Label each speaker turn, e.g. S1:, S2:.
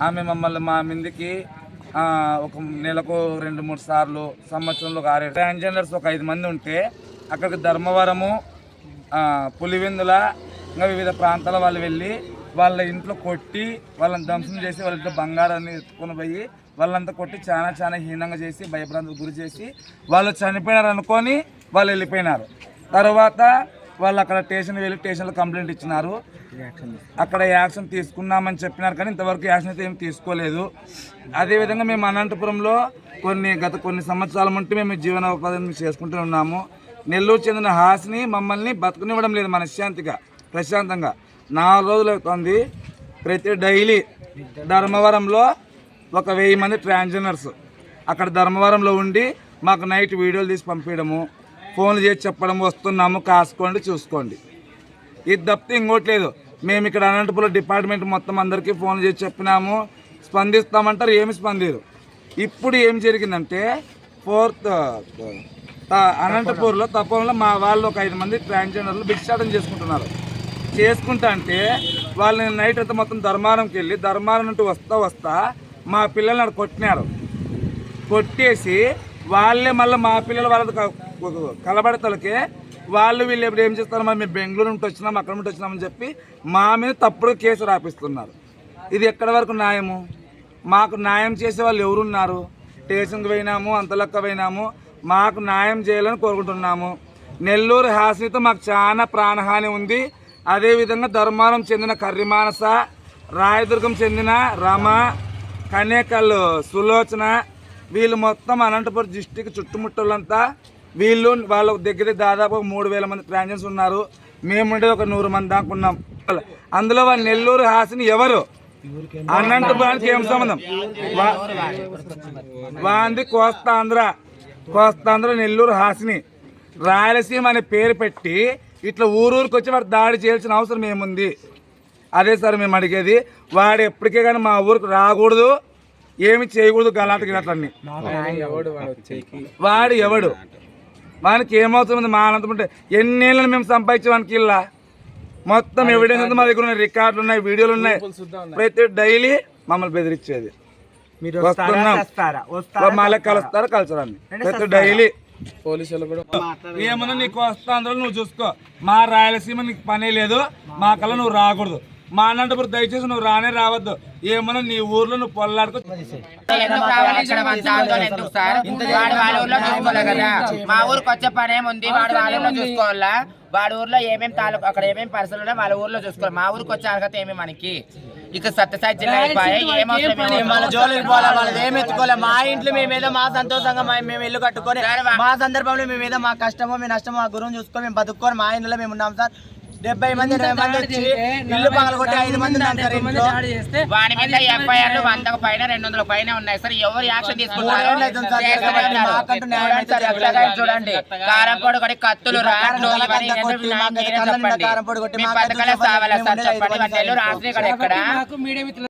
S1: ఆమె మమ్మల్ని మా మీదకి ఒక నెలకు రెండు మూడు సార్లు సంవత్సరంలో ఒక ఆరు ట్రాన్స్జెండర్స్ ఒక ఐదు మంది ఉంటే అక్కడికి ధర్మవరము పులివెందుల ఇంకా వివిధ ప్రాంతాల వాళ్ళు వెళ్ళి వాళ్ళ ఇంట్లో కొట్టి వాళ్ళని ధ్వంసం చేసి వాళ్ళ ఇంట్లో బంగారాన్ని ఎత్తుకొని పోయి వాళ్ళంతా కొట్టి చాలా చాలా హీనంగా చేసి భయభ్రాంతులకు గురి చేసి వాళ్ళు చనిపోయినారు అనుకొని వాళ్ళు వెళ్ళిపోయినారు. తర్వాత వాళ్ళు అక్కడ స్టేషన్ వెళ్ళి స్టేషన్లో కంప్లైంట్ ఇచ్చినారు. అక్కడ యాక్షన్ తీసుకున్నామని చెప్పినారు కానీ ఇంతవరకు యాక్షన్ అయితే ఏం తీసుకోలేదు. అదేవిధంగా మేము అనంతపురంలో కొన్ని గత కొన్ని సంవత్సరాల నుండి మేము జీవనోపాధిని చేసుకుంటూ ఉన్నాము. నెల్లూరు చెందిన హాస్ని మమ్మల్ని బతుకునివ్వడం లేదు మనశ్శాంతిగా ప్రశాంతంగా. నాలుగు రోజులు అవుతుంది. ప్రతి డైలీ ధర్మవరంలో ఒక వెయ్యి మంది ట్రాన్స్జెండర్స్ అక్కడ ధర్మవరంలో ఉండి మాకు నైట్ వీడియోలు తీసి పంపించడము. ఫోన్లు చేసి చెప్పడం వస్తున్నాము కాసుకోండి చూసుకోండి. ఇది తప్పితే ఇంకోట్లేదు మేము ఇక్కడ అనంతపురం డిపార్ట్మెంట్ మొత్తం అందరికీ ఫోన్ చేసి చెప్పినాము. స్పందిస్తామంటారు ఏమి స్పందిరు. ఇప్పుడు ఏం జరిగిందంటే ఫోర్త్ అనంతపూర్లో తప్పంలో మా వాళ్ళు ఒక ఐదు మంది ట్రాన్స్జెండర్లు భిక్షాటం చేసుకుంటున్నారు. చేసుకుంటా అంటే వాళ్ళని నైట్ అంతా మొత్తం ధర్మారంకి వెళ్ళి ధర్మారం నుండి వస్తా వస్తా మా పిల్లల్ని అక్కడ కొట్టినారు. కొట్టేసి వాళ్ళే మళ్ళీ మా పిల్లలు వాళ్ళ కలబడతలకే వాళ్ళు వీళ్ళు ఎప్పుడు ఏం చేస్తారు? మరి మేము బెంగళూరు నుండి వచ్చినాం అక్కడ నుండి వచ్చినామని చెప్పి మా మీద తప్పుడు కేసు రాపిస్తున్నారు. ఇది ఎక్కడి వరకు న్యాయము? మాకు న్యాయం చేసే వాళ్ళు ఎవరున్నారు? స్టేషన్కి పోయినాము అంతలక్క పోయినాము మాకు న్యాయం చేయాలని కోరుకుంటున్నాము. నెల్లూరు హాస్నితో మాకు చాలా ప్రాణహాని ఉంది. అదేవిధంగా ధర్మారం చెందిన కర్రిమానస రాయదుర్గం చెందిన రమ కనేకల్ సులోచన వీళ్ళు మొత్తం అనంతపురం డిస్టిక్ చుట్టుముట్టలంతా వీళ్ళు వాళ్ళ దగ్గర దాదాపు మూడు వేల మంది ట్రాన్జన్స్ ఉన్నారు. మేము ఒక నూరు మంది దాకా ఉన్నాం. అందులో వాళ్ళ నెల్లూరు హాసిని ఎవరు? అనంతపురానికి ఏం సంబంధం? వా- వాంది కోస్తాంధ్ర కోస్తాంధ్ర నెల్లూరు హాసిని. రాయలసీమ అనే పేరు పెట్టి ఇట్లా ఊరూరికి వచ్చి వాడు దాడి చేయాల్సిన అవసరం ఏముంది? అదే సార్ మేము అడిగేది. వాడు ఎప్పటికే కానీ మా ఊరికి రాకూడదు. ఏమి చేయకూడదు గలాట గిలాటలన్నీ వాడు ఎవడు? వానికి ఏమవుతుంది మా అనంతరం ఉంటే ఎన్నేళ్ళని మేము సంపాదించే వానికి ఇల్లా? మొత్తం ఎవిడెన్స్ ఉంది మా దగ్గర ఉన్నాయి రికార్డులు ఉన్నాయి వీడియోలు ఉన్నాయి. ప్రతి డైలీ మమ్మల్ని బెదిరించేది. వస్తున్నాం. మళ్ళీ కలుస్తారు కలచరాన్ని ప్రతి డైలీ
S2: పోలీసులు కూడా
S1: ఏమన్నా నీకు వస్తా అందులో నువ్వు చూసుకో. మా రాయలసీమ నీకు పనే లేదు. మా కళ్ళ నువ్వు రాకూడదు. మా అనంతపురం దయచేసి నువ్వు రానే రావద్దు. ఏమన్నా నీ ఊర్లో నువ్వు పొల్లాడుకో.
S3: మా ఊరికి వచ్చే పని ఏముంది? వాడు వాళ్ళ ఊర్లో చూసుకోవాలా? వాడి ఊర్లో ఏమేమి తాలూకు అక్కడ ఏమేమి పరిస్థితులు ఉన్నాయో వాళ్ళ ఊర్లో చూసుకోవాలి. మా ఊరికి వచ్చే అర్హత ఏమి మనకి? ఇక సత్యసాయి జిల్లా ఏమి
S4: మన జోలికి పోలే వాళ్ళది ఏం ఎత్తుకోలే మా ఇంట్లో మేమేదో మా సంతోషంగా మా- మేము ఇల్లు కట్టుకొని మా సందర్భంలో మేమేదో మా కష్టమో మీ నష్టమో మా గురువుని చూసుకొని మేము బతుక్కొని మా ఇంట్లో మేము ఉన్నాం సార్. డెబ్బై మంది ఎనభై మంది వచ్చి ఇల్లు పగల కొట్టి ఐదు మంది ఇంట్లో.
S3: వాడి మీద ఎఫ్ఐఆర్లు వందకు పైన రెండు వందల పైన ఉన్నాయి సార్. ఎవరు యాక్షన్ తీసుకుంటారు? చూడండి సార్, ఎట్లా
S4: జరగలేదు.
S3: చూడండి. కారం పొడి కొట్టి కత్తులు రాట్లు ఇవన్నీ చెప్పండి. మీ పథకాలే సావాలా సార్? చెప్పండి. ఆశ్రయ ఇక్కడ ఎక్కడ?